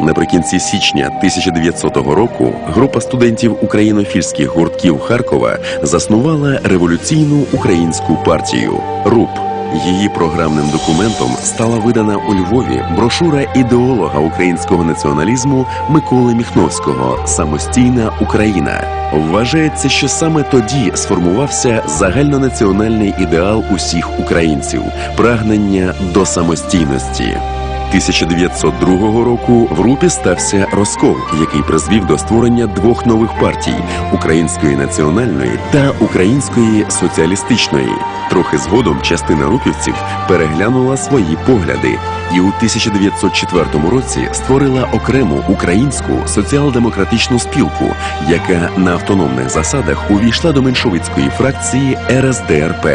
Наприкінці січня 1900 року група студентів українофільських гуртків Харкова заснувала революційну українську партію РУП. Її програмним документом стала видана у Львові брошура ідеолога українського націоналізму Миколи Міхновського Самостійна Україна. Вважається, що саме тоді сформувався загальнонаціональний ідеал усіх українців прагнення до самостійності. 1902 року в Рупі стався розкол, який призвів до створення двох нових партій української національної та української соціалістичної. Трохи згодом частина рупівців переглянула свої погляди і у 1904 році створила окрему українську соціал-демократичну спілку, яка на автономних засадах увійшла до меншовицької фракції РСДРП.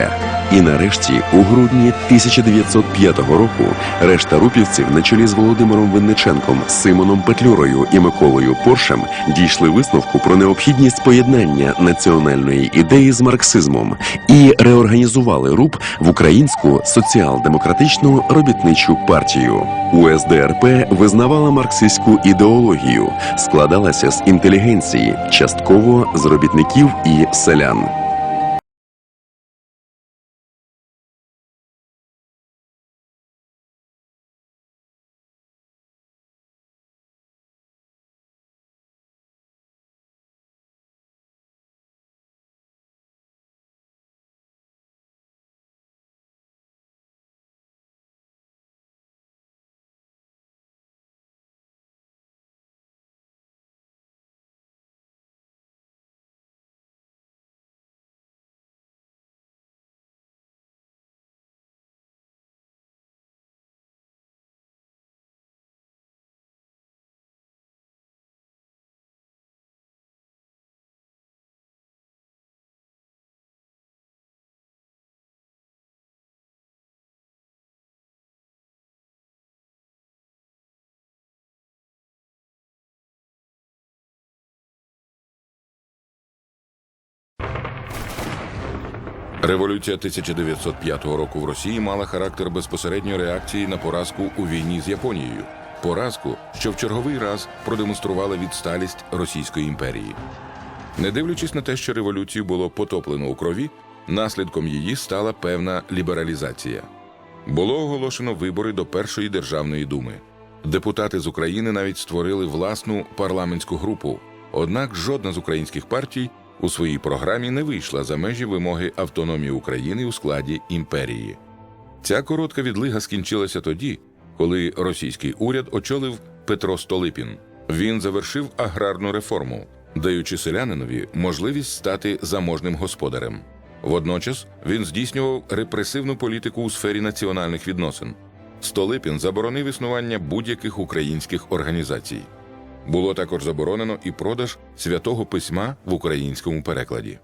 І нарешті, у грудні 1905 року, решта рупівців на чолі з Володимиром Винниченком, Симоном Петлюрою і Миколою Поршем дійшли висновку про необхідність поєднання національної ідеї з марксизмом і реорганізували РУП в українську соціал-демократичну робітничу партію. УСДРП визнавала марксистську ідеологію, складалася з інтелігенції, частково з робітників і селян. Революція 1905 року в Росії мала характер безпосередньої реакції на поразку у війні з Японією. Поразку, що в черговий раз продемонструвала відсталість Російської імперії. Не дивлячись на те, що революцію було потоплено у крові, наслідком її стала певна лібералізація. Було оголошено вибори до першої державної думи. Депутати з України навіть створили власну парламентську групу. Однак жодна з українських партій у своїй програмі не вийшла за межі вимоги автономії України у складі імперії. Ця коротка відлига скінчилася тоді, коли російський уряд очолив Петро Столипін. Він завершив аграрну реформу, даючи селянинові можливість стати заможним господарем. Водночас він здійснював репресивну політику у сфері національних відносин. Столипін заборонив існування будь-яких українських організацій. Було також заборонено і продаж святого письма в українському перекладі.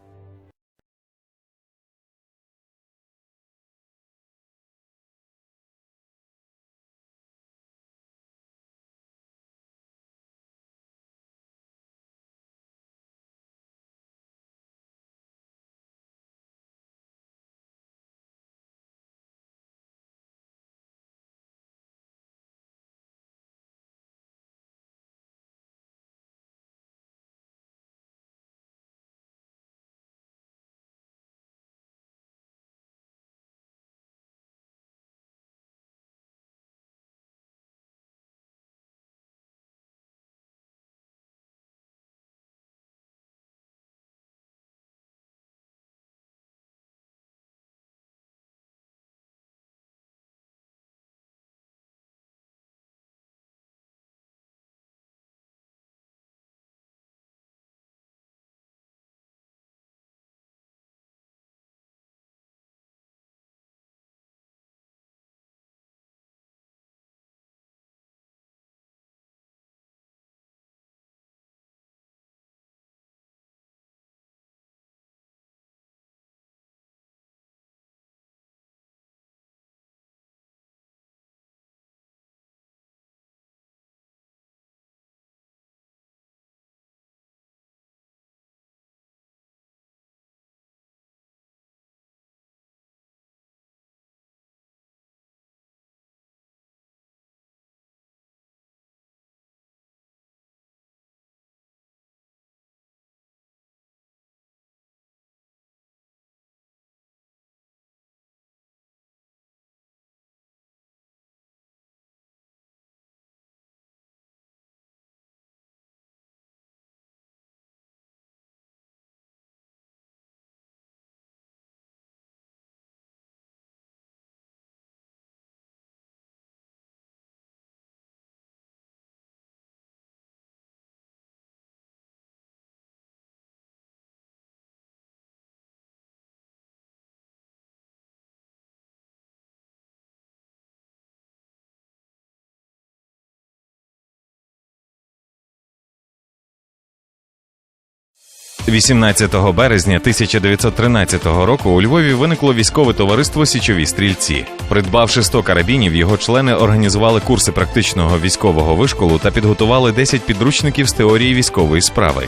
18 березня 1913 року у Львові виникло військове товариство Січові стрільці. Придбавши 100 карабінів, його члени організували курси практичного військового вишколу та підготували 10 підручників з теорії військової справи.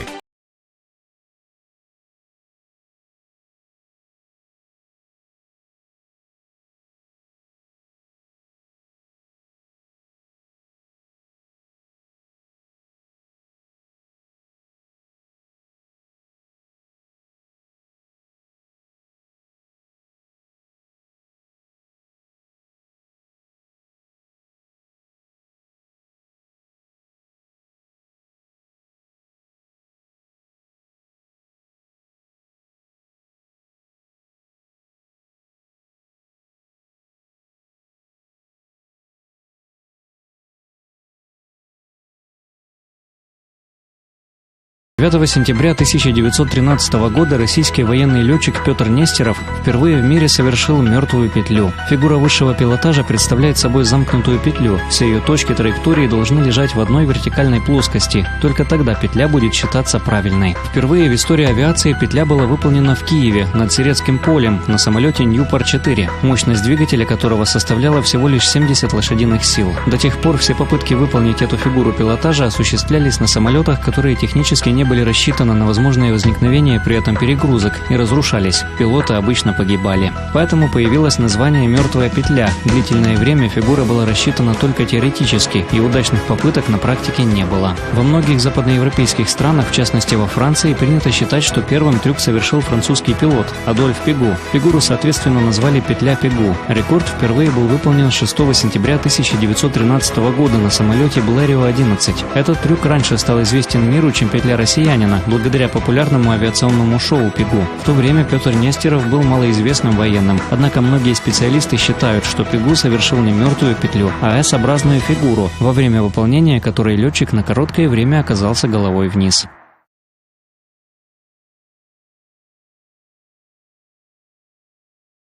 Девятого сентября 1913 года российский военный летчик Петр Нестеров впервые в мире совершил мертвую петлю. Фигура высшего пилотажа представляет собой замкнутую петлю. Все ее точки траектории должны лежать в одной вертикальной плоскости. Только тогда петля будет считаться правильной. Впервые в истории авиации петля была выполнена в Киеве над Сирецким полем на самолете Ньюпор-4, мощность двигателя которого составляла всего лишь 70 лошадиных сил. До тех пор все попытки выполнить эту фигуру пилотажа осуществлялись на самолетах, которые технически не были рассчитаны на возможное возникновение при этом перегрузок и разрушались. Пилоты обычно погибали. Поэтому появилось название «мертвая петля». Длительное время фигура была рассчитана только теоретически, и удачных попыток на практике не было. Во многих западноевропейских странах, в частности во Франции, принято считать, что первым трюк совершил французский пилот Адольф Пегу. Фигуру, соответственно, назвали «петля Пегу». Рекорд впервые был выполнен 6 сентября 1913 года на самолете Блэрио-11. Этот трюк раньше стал известен миру, чем петля россиянина, благодаря популярному авиационному шоу «Пегу». В то время Петр Нестеров был малоизвестным военным, однако многие специалисты считают, что Пегу совершил не мертвую петлю, а S-образную фигуру, во время выполнения которой летчик на короткое время оказался головой вниз.